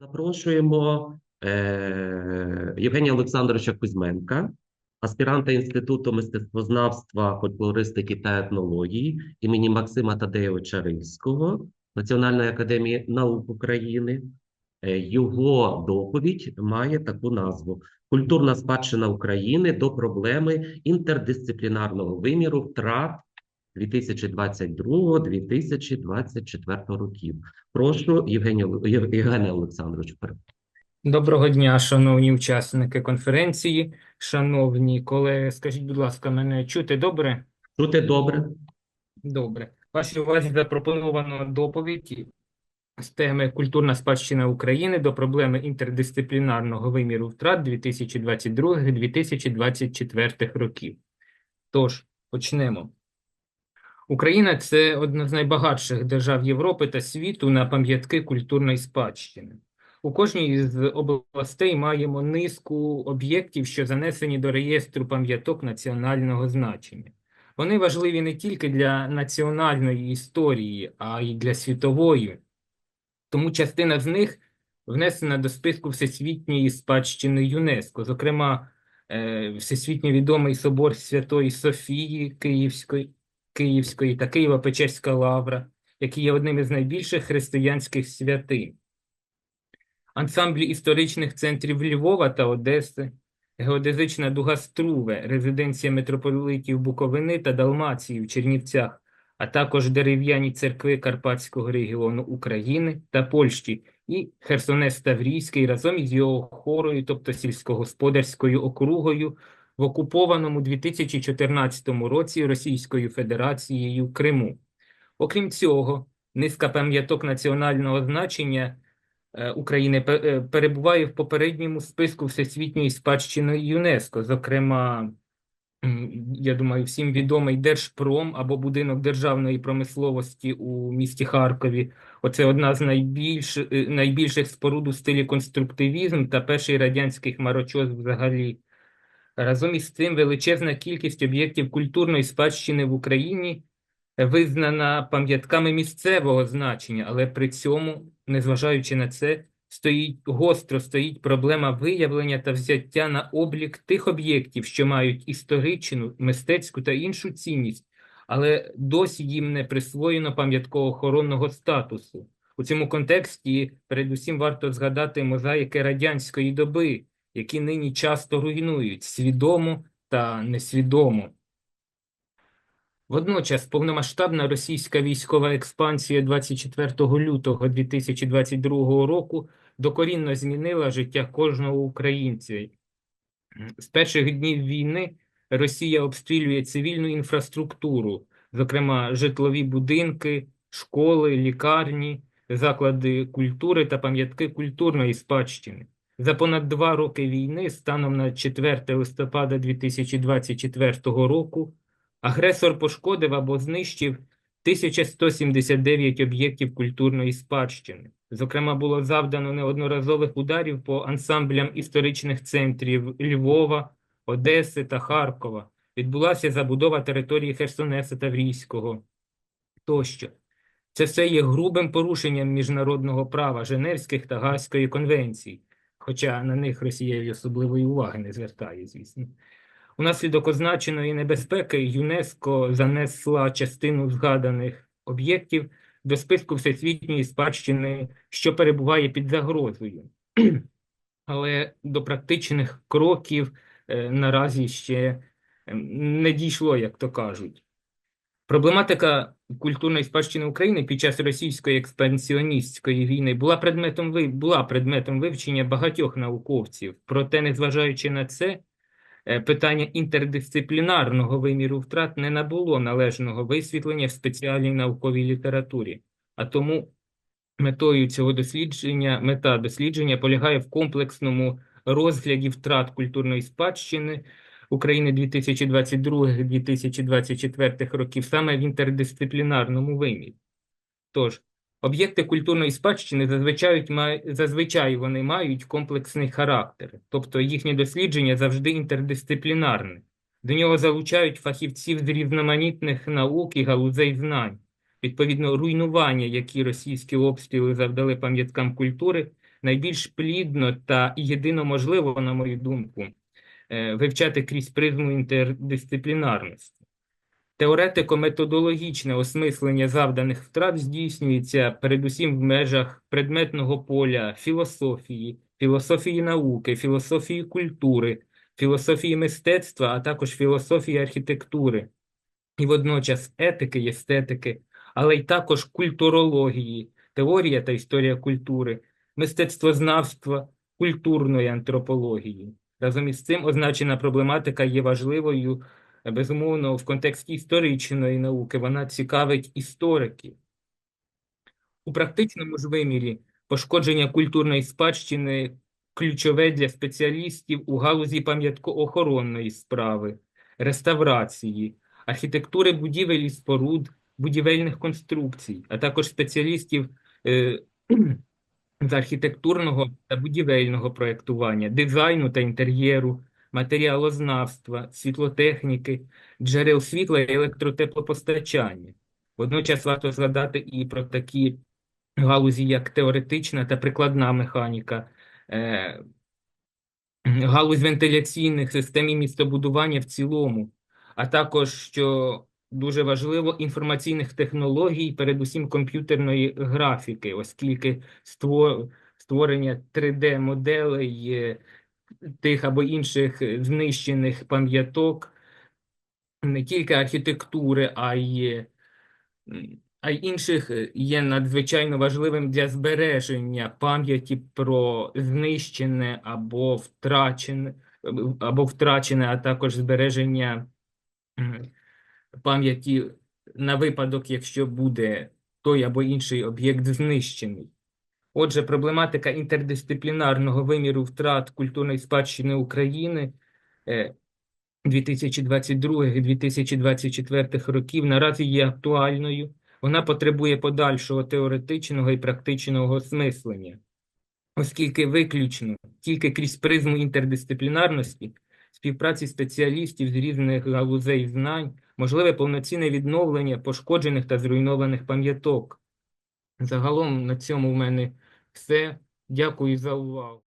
Запрошуємо е, Євгенія Олександровича Кузьменка, аспіранта Інституту мистецтвознавства, фольклористики та етнології імені Максима Тадеєвича Римського Національної академії наук України. Е, Його доповідь має таку назву: Культурна спадщина України до проблеми інтердисциплінарного виміру втрат 2022-2024 років. Прошу, Євгенію Єв- Євгене Олександрович, вперед. Доброго дня, шановні учасники конференції, шановні колеги. Скажіть, будь ласка, мене чути добре? Чути добре? Добре. Вашій увазі запропоновано доповідь з теми Культурна спадщина України до проблеми інтердисциплінарного виміру втрат 2022-2024 років. Тож, почнемо. Україна – це одна з найбагатших держав Європи та світу на пам'ятки культурної спадщини. У кожній з областей маємо низку об'єктів, що занесені до реєстру пам'яток національного значення. Вони важливі не тільки для національної історії, а й для світової. Тому частина з них внесена до списку Всесвітньої спадщини ЮНЕСКО, зокрема, е, всесвітньо відомий собор Святої Софії Київської, Київської та Києво-Печерська лавра, які є одним із найбільших християнських святинь. Ансамблі історичних центрів Львова та Одеси, геодезична дуга Струве, резиденція митрополитів Буковини та Далмації в Чернівцях, а також дерев'яні церкви Карпатського регіону України та Польщі і Херсонес Таврійський разом із його хорою, тобто сільськогосподарською округою, в окупованому 2014 році Російською Федерацією Криму. Окрім цього, низка пам'яток національного значення е, України е, перебуває в попередньому списку Всесвітньої спадщини ЮНЕСКО, зокрема, я думаю, всім відомий Держпром або будинок державної промисловості у місті Харкові. Оце одна з найбільш, е, найбільших споруд у стилі конструктивізм та перший радянський хмарочос взагалі. Разом із цим величезна кількість об'єктів культурної спадщини в Україні визнана пам'ятками місцевого значення, але при цьому, незважаючи на це, стоїть гостро стоїть проблема виявлення та взяття на облік тих об'єктів, що мають історичну, мистецьку та іншу цінність, але досі їм не присвоєно пам'ятко-охоронного статусу. У цьому контексті передусім варто згадати мозаїки радянської доби, які нині часто руйнують свідомо та несвідомо. Водночас повномасштабна російська військова експансія 24 лютого 2022 року докорінно змінила життя кожного українця. З перших днів війни Росія обстрілює цивільну інфраструктуру, зокрема житлові будинки, школи, лікарні, заклади культури та пам'ятки культурної спадщини. За понад два роки війни, станом на 4 листопада 2024 року, агресор пошкодив або знищив 1179 об'єктів культурної спадщини. Зокрема, було завдано неодноразових ударів по ансамблям історичних центрів Львова, Одеси та Харкова. Відбулася забудова території Херсонеса та Врійського тощо. Це все є грубим порушенням міжнародного права Женевських та Гаазької конвенцій, хоча на них Росія особливої уваги не звертає, звісно. Унаслідок означеної небезпеки ЮНЕСКО занесла частину згаданих об'єктів до списку всесвітньої спадщини, що перебуває під загрозою. Але до практичних кроків е, наразі ще ем, не дійшло, як то кажуть. Проблематика культурної спадщини України під час російської експансіоністської війни була предметом, була предметом вивчення багатьох науковців. Проте, незважаючи на це, е, питання інтердисциплінарного виміру втрат не набуло належного висвітлення в спеціальній науковій літературі. А тому метою цього дослідження, мета дослідження полягає в комплексному розгляді втрат культурної спадщини України 2022-2024 років саме в інтердисциплінарному вимірі. Тож, об'єкти культурної спадщини зазвичай, зазвичай вони мають комплексний характер, тобто їхнє дослідження завжди інтердисциплінарне. До нього залучають фахівців з різноманітних наук і галузей знань. Відповідно, руйнування, які російські обстріли завдали пам'яткам культури, найбільш плідно та єдино можливо, на мою думку, вивчати крізь призму інтердисциплінарності. Теоретико-методологічне осмислення завданих втрат здійснюється передусім в межах предметного поля філософії, філософії науки, філософії культури, філософії мистецтва, а також філософії архітектури, і водночас етики й естетики, але й також культурології, теорія та історія культури, мистецтвознавства, культурної антропології. Разом із цим означена проблематика є важливою, безумовно, в контексті історичної науки. Вона цікавить істориків. У практичному ж вимірі пошкодження культурної спадщини ключове для спеціалістів у галузі пам'яткоохоронної справи, реставрації, архітектури будівель і споруд, будівельних конструкцій, а також спеціалістів е, з архітектурного та будівельного проєктування, дизайну та інтер'єру, матеріалознавства, світлотехніки, джерел світла і електротеплопостачання. Водночас варто згадати і про такі галузі, як теоретична та прикладна механіка, е, галузь вентиляційних систем і містобудування в цілому, а також, що дуже важливо, інформаційних технологій, передусім комп'ютерної графіки, оскільки ство- створення 3D-моделей е, тих або інших знищених пам'яток не тільки архітектури, а й а й інших є надзвичайно важливим для збереження пам'яті про знищене або втрачене, або втрачене, а також збереження пам'яті на випадок, якщо буде той або інший об'єкт знищений. Отже, проблематика інтердисциплінарного виміру втрат культурної спадщини України е, 2022-2024 років наразі є актуальною. Вона потребує подальшого теоретичного і практичного осмислення, оскільки виключно тільки крізь призму інтердисциплінарності, співпраці спеціалістів з різних галузей знань, можливе повноцінне відновлення пошкоджених та зруйнованих пам'яток. Загалом на цьому в мене все. Дякую за увагу.